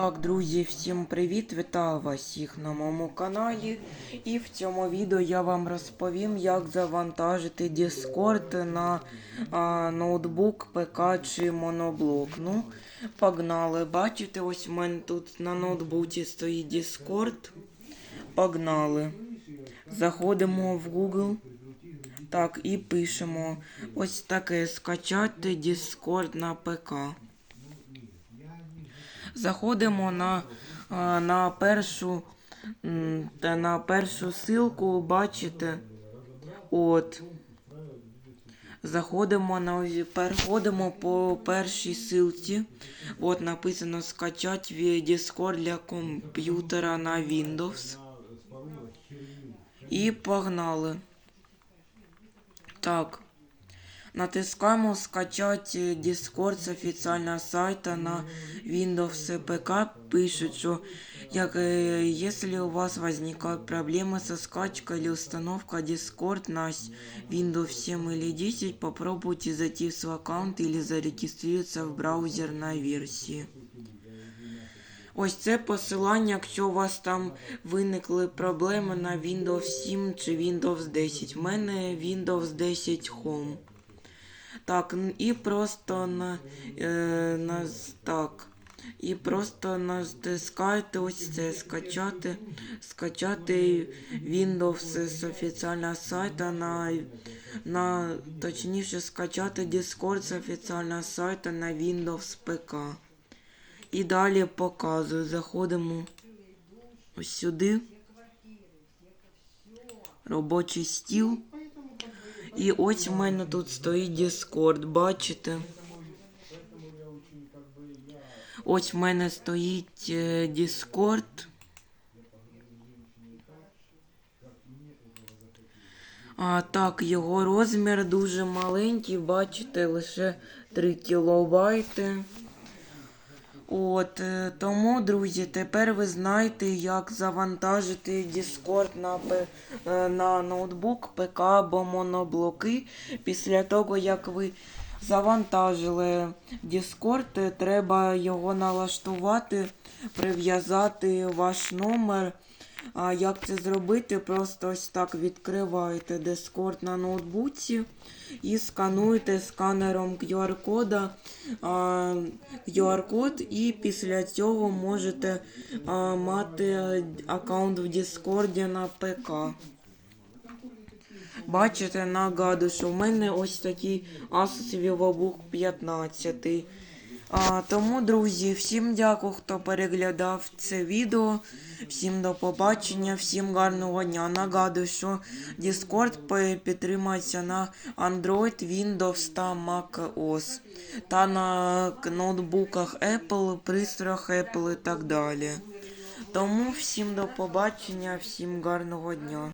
Так, друзі, всім привіт! Вітаю вас всіх на моєму каналі. І в цьому відео я вам розповім, як завантажити Discord на а, ноутбук, ПК чи моноблок. Ну, погнали. Бачите, ось у мене тут на ноутбуці стоїть Discord. Погнали. Заходимо в Google. Так, і пишемо ось таке скачати Discord на ПК. Заходимо на, на першу на першу ссылку, бачите. От. Заходимо на переходимо по першій ссылці. От написано скачати Discord для комп'ютера на Windows. І погнали. Так. Натискаємо скачати Discord з офіційного сайта на Windows ПК. Пишуть, що як, э, у вас возникают проблемы со скачкой или установкой Discord на Windows 7 или 10, попробуйте зайти в свой аккаунт или зарегистрироваться в браузерной версії. Ось це посилання, якщо у вас там виникли проблеми на Windows 7 чи Windows 10. У мене Windows 10 Home. Так, і просто на, е, на так. І просто натискайте ось це скачати, скачати Windows з офіційного сайта на, на точніше скачати Discord з офіційного сайта на Windows ПК. І далі показую. Заходимо ось сюди. Робочий стіл. І ось в мене тут стоїть Discord, бачите? Ось в мене стоїть е, Discord. А, так, його розмір дуже маленький, бачите, лише 3 кілобайти. От, е, тому, друзі, тепер ви знаєте, як завантажити Discord на, е, на ноутбук, ПК або моноблоки. Після того, як ви завантажили Discord, треба його налаштувати, прив'язати ваш номер. А як це зробити? Просто ось так відкриваєте Discord на ноутбуці і скануєте сканером QR-кода QR-код, і після цього можете а, мати аккаунт в Discord на ПК. Бачите, нагадую, що в мене ось такий Asus VivoBook 15. А, тому, друзі, всім дякую, хто переглядав це відео. Всім до побачення, всім гарного дня. Нагадую, що Discord підтримується на Android, Windows та macOS. Та на ноутбуках Apple, пристроях Apple і так далі. Тому всім до побачення, всім гарного дня.